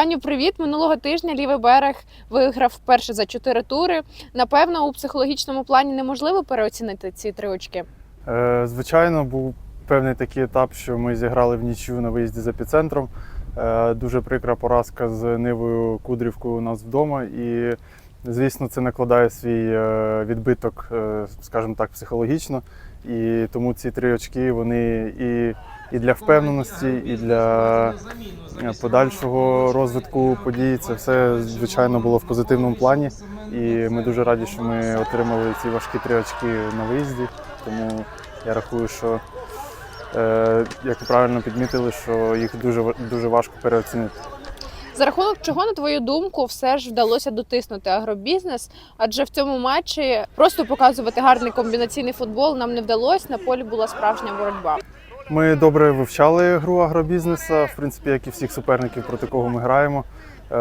Ваню, привіт! Минулого тижня лівий берег виграв вперше за чотири тури. Напевно, у психологічному плані неможливо переоцінити ці три очки. Е, Звичайно, був певний такий етап, що ми зіграли в нічю на виїзді з епіцентром. Е, Дуже прикра поразка з Нивою Кудрівкою у нас вдома. І, звісно, це накладає свій е, відбиток, е, скажімо так, психологічно. І тому ці три очки вони і, і для впевненості, і для е, подальшого розвитку подій. Це все, звичайно, було в позитивному плані. І ми дуже раді, що ми отримали ці важкі три очки на виїзді. Тому я рахую, що як ви правильно підмітили, що їх дуже дуже важко переоцінити. За рахунок чого, на твою думку, все ж вдалося дотиснути агробізнес? Адже в цьому матчі просто показувати гарний комбінаційний футбол нам не вдалося. На полі була справжня боротьба. Ми добре вивчали гру агробізнесу, в принципі, як і всіх суперників, проти кого ми граємо. Е,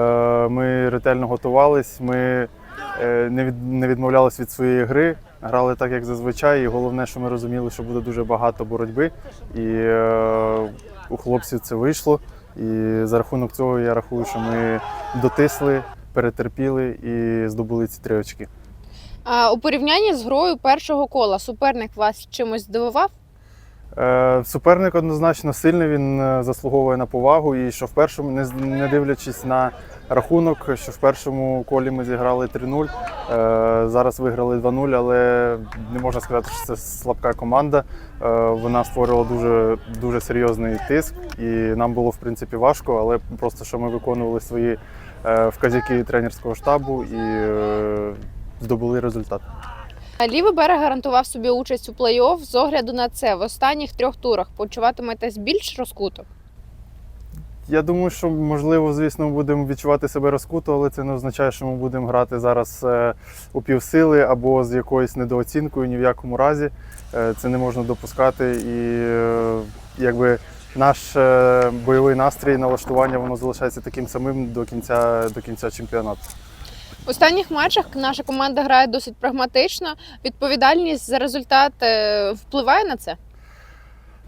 Ми ретельно готувались, ми е, не відмовлялись від своєї гри, грали так, як зазвичай. І головне, що ми розуміли, що буде дуже багато боротьби. І е, у хлопців це вийшло. І за рахунок цього я рахую, що ми дотисли, перетерпіли і здобули ці три очки. А у порівнянні з грою першого кола суперник вас чимось здивував? Е, Суперник однозначно сильний, він е, заслуговує на повагу. І що в першому, не, дивлячись на рахунок, що в першому колі ми зіграли 3-0, е, зараз виграли 2-0, але не можна сказати, що це слабка команда. Вона створювала дуже, дуже серйозний тиск, і нам було в принципі важко, але просто що ми виконували свої вказівки тренерського штабу і здобули результат. Лівий берег гарантував собі участь у плей-офф. З огляду на це в останніх трьох турах почуватиметесь більш розкуто. Я думаю, що можливо, звісно, ми будемо відчувати себе розкуто, але це не означає, що ми будемо грати зараз е, у півсили або з якоюсь недооцінкою ні в якому разі. Е, Це не можна допускати. І е, якби наш бойовий настрій, налаштування воно залишається таким самим до кінця, до кінця чемпіонату. В останніх матчах наша команда грає досить прагматично. Відповідальність за результат е, впливає на це.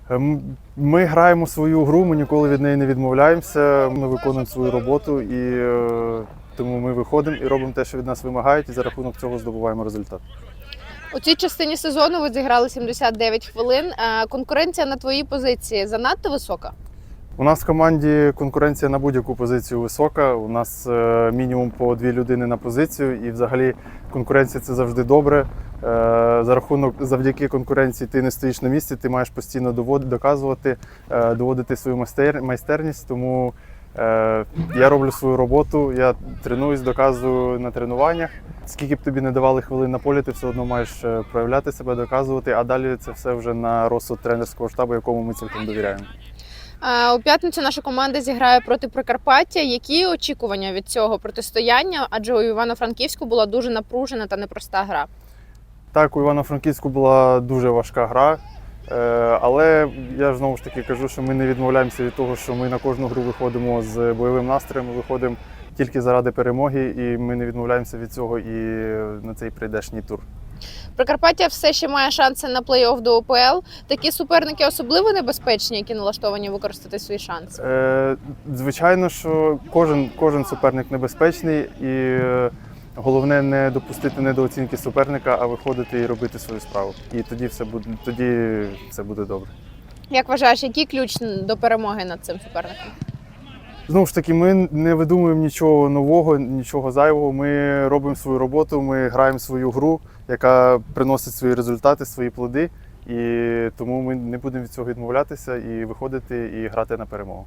Ем, Ми граємо свою гру, ми ніколи від неї не відмовляємося. Ми виконуємо свою роботу і е, тому ми виходимо і робимо те, що від нас вимагають, і за рахунок цього здобуваємо результат. У цій частині сезону ви зіграли 79 хвилин. Е, Конкуренція на твоїй позиції занадто висока. У нас в команді конкуренція на будь-яку позицію висока. У нас е, мінімум по дві людини на позицію, і взагалі конкуренція це завжди добре. Е, За рахунок завдяки конкуренції ти не стоїш на місці, ти маєш постійно довод- доказувати, е, доводити свою майстер- майстерність. Тому я роблю свою роботу, я тренуюсь, доказую на тренуваннях. Скільки б тобі не давали хвилин на полі, ти все одно маєш проявляти себе, доказувати, а далі це все вже на розсуд тренерського штабу, якому ми цілком довіряємо. У п'ятницю наша команда зіграє проти Прикарпаття. Які очікування від цього протистояння? Адже у Івано-Франківську була дуже напружена та непроста гра. Так, у Івано-Франківську була дуже важка гра, е, але я знову ж таки кажу, що ми не відмовляємося від того, що ми на кожну гру виходимо з бойовим настроєм, виходимо тільки заради перемоги, і ми не відмовляємося від цього і на цей прийдешній тур. Прикарпаття все ще має шанси на плей-офф до ОПЛ. Такі суперники особливо небезпечні, які налаштовані використати свій шанс. Е, Звичайно, що кожен, кожен суперник небезпечний, і е, головне не допустити недооцінки суперника, а виходити і робити свою справу. І тоді все буде, тоді все буде добре. Як вважаєш, який ключ до перемоги над цим суперником? Знову ж таки, ми не видумуємо нічого нового, нічого зайвого. Ми робимо свою роботу, ми граємо свою гру, яка приносить свої результати, свої плоди. І тому ми не будемо від цього відмовлятися і виходити і грати на перемогу.